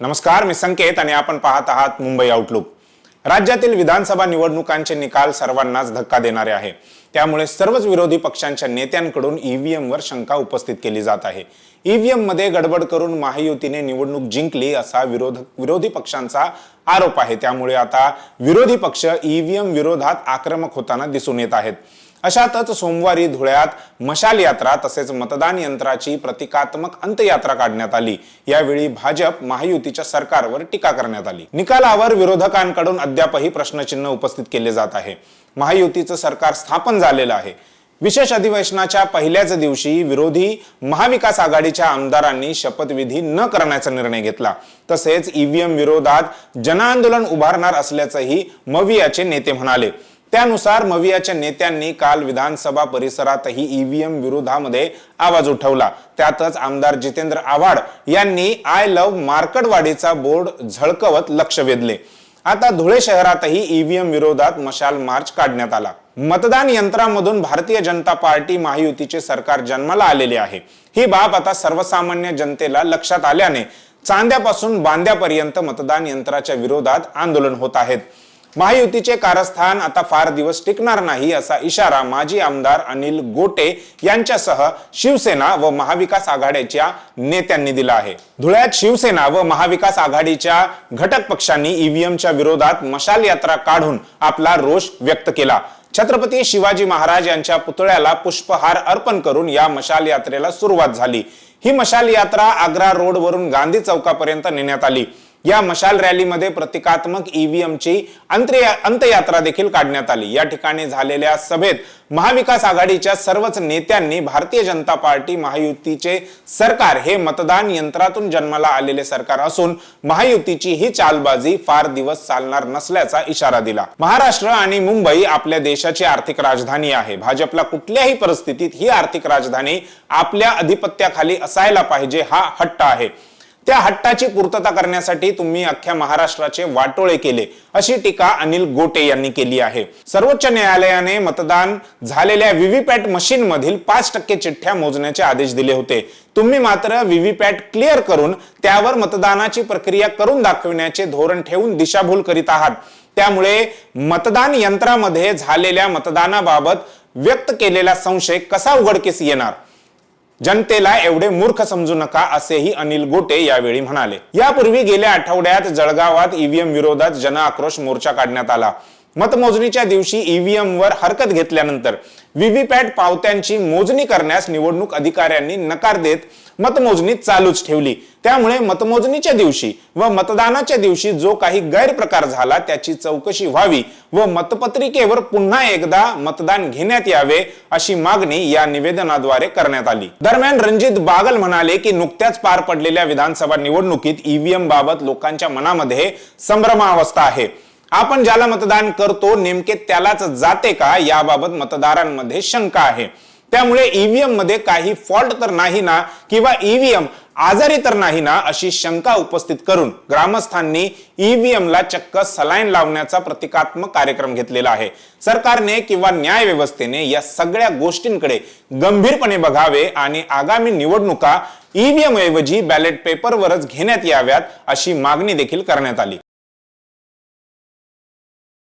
नमस्कार मी संकेत आणि आपण पाहत आहात मुंबई आउटलुक राज्यातील विधानसभा निवडणुकांचे निकाल सर्वांनाच धक्का देणारे आहे. त्यामुळे सर्वच विरोधी पक्षांच्या नेत्यांकडून ईव्हीएमवर शंका उपस्थित केली जात आहे. ईव्हीएममध्ये गडबड करून महायुतीने निवडणूक जिंकली असा विरोध विरोधी पक्षांचा आरोप आहे. त्यामुळे आता विरोधी पक्ष ईव्हीएम विरोधात आक्रमक होताना दिसून येत आहेत. अशातच सोमवारी धुळ्यात मशाल यात्रा तसेच मतदान यंत्राची प्रतिकात्मक अंत्ययात्रा काढण्यात आली. यावेळी भाजप महायुतीच्या सरकारवर टीका करण्यात आली. निकालावर विरोधकांकडून अद्यापही प्रश्नचिन्ह उपस्थित केले जात आहे. महायुतीचं सरकार स्थापन झालेलं आहे. विशेष अधिवेशनाच्या पहिल्याच दिवशी विरोधी महाविकास आघाडीच्या आमदारांनी शपथविधी न करण्याचा निर्णय घेतला. तसेच ईव्हीएम विरोधात जनआंदोलन उभारणार असल्याचंही मवियाचे नेते म्हणाले. त्यानुसार मवियाच्या नेत्यांनी काल विधानसभा परिसरातही ईव्हीएम विरोधामध्ये आवाज उठवला. त्यातच आमदार जितेंद्र आव्हाड यांनी आय लव्ह मार्कडवाडीचा बोर्ड झळकवत लक्ष वेधले. आता धुळे शहरातही ईव्हीएम विरोधात मशाल मार्च काढण्यात आला. मतदान यंत्रामधून भारतीय जनता पार्टी महायुतीचे सरकार जन्माला आलेले आहे. ही बाब आता सर्वसामान्य जनतेला लक्षात आल्याने चांद्यापासून बांद्यापर्यंत मतदान यंत्राच्या विरोधात आंदोलन होत आहेत. महायुतीचे कारस्थान आता फार दिवस टिकणार नाही असा इशारा माजी आमदार अनिल गोटे यांच्यासह शिवसेना व महाविकास आघाडीच्या नेत्यांनी दिला आहे. धुळ्यात शिवसेना व महाविकास आघाडीच्या घटक पक्षांनी ईव्हीएमच्या विरोधात मशाल यात्रा काढून आपला रोष व्यक्त केला. छत्रपती शिवाजी महाराज यांच्या पुतळ्याला पुष्पहार अर्पण करून या मशाल यात्रेला सुरुवात झाली. ही मशाल यात्रा आग्रा रोडवरून गांधी चौकापर्यंत नेण्यात आली. या मशाल रॅलीमध्ये प्रतिकात्मक ईव्हीएमची अंत्ययात्रा देखील काढण्यात आली. या ठिकाणी झालेल्या सभेत महाविकास आघाडीच्या सर्वच नेत्यांनी भारतीय जनता पार्टी महायुतीचे सरकार हे मतदान यंत्रातून जन्माला आलेले सरकार असून महायुतीची ही चालबाजी फार दिवस चालणार नसल्याचा इशारा दिला. महाराष्ट्र आणि मुंबई आपल्या देशाची आर्थिक राजधानी आहे. भाजपला कुठल्याही परिस्थितीत ही आर्थिक राजधानी आपल्या अधिपत्याखाली असायला पाहिजे हा हट्ट आहे. त्या हट्टाची पूर्तता करण्यासाठी तुम्ही अख्ख्या महाराष्ट्राचे वाटोळे केले अशी टीका अनिल गोटे यांनी केली आहे. सर्वोच्च न्यायालयाने मतदान झालेल्या व्हीव्हीपॅट मशीन मधील पाच टक्के चिठ्ठ्या मोजण्याचे आदेश दिले होते. तुम्ही मात्र व्हीव्हीपॅट क्लिअर करून त्यावर मतदानाची प्रक्रिया करून दाखविण्याचे धोरण ठेवून दिशाभूल करीत आहात. त्यामुळे मतदान यंत्रामध्ये झालेल्या मतदानाबाबत व्यक्त केलेला संशय कसा उघडकीस येणार? जनतेला एवढे मूर्ख समजू नका असेही अनिल गोटे यावेळी म्हणाले. यापूर्वी गेल्या आठवड्यात जळगावात ईव्हीएम विरोधात जन आक्रोश मोर्चा काढण्यात आला. मतमोजणीच्या दिवशी ईव्हीएम वर हरकत घेतल्यानंतर व्हीव्हीपॅट पावत्यांची मोजणी करण्यास निवडणूक अधिकाऱ्यांनी नकार देत मतमोजणी चालूच ठेवली. त्यामुळे मतमोजणीच्या दिवशी व मतदानाच्या दिवशी जो काही गैरप्रकार झाला त्याची चौकशी व्हावी व मतपत्रिकेवर पुन्हा एकदा मतदान घेण्यात यावे अशी मागणी या निवेदनाद्वारे करण्यात आली. दरम्यान रणजित बागल म्हणाले की नुकत्याच पार पडलेल्या विधानसभा निवडणुकीत ईव्हीएम बाबत लोकांच्या मनामध्ये संभ्रमावस्था आहे. आपण ज्याला मतदान करतो नेमके त्यालाच जाते का याबाबत मतदारांमध्ये शंका आहे. त्यामुळे ईव्हीएममध्ये काही फॉल्ट तर नाही ना किंवा ईव्हीएम आजारी तर नाही ना अशी शंका उपस्थित करून ग्रामस्थांनी ईव्हीएम ला चक्क सलाईन लावण्याचा प्रतिकात्मक कार्यक्रम घेतलेला आहे. सरकारने किंवा न्याय व्यवस्थेने या सगळ्या गोष्टींकडे गंभीरपणे बघावे आणि आगामी निवडणुका ईव्हीएम ऐवजी बॅलेट पेपरवरच घेण्यात याव्यात अशी मागणी देखील करण्यात आली.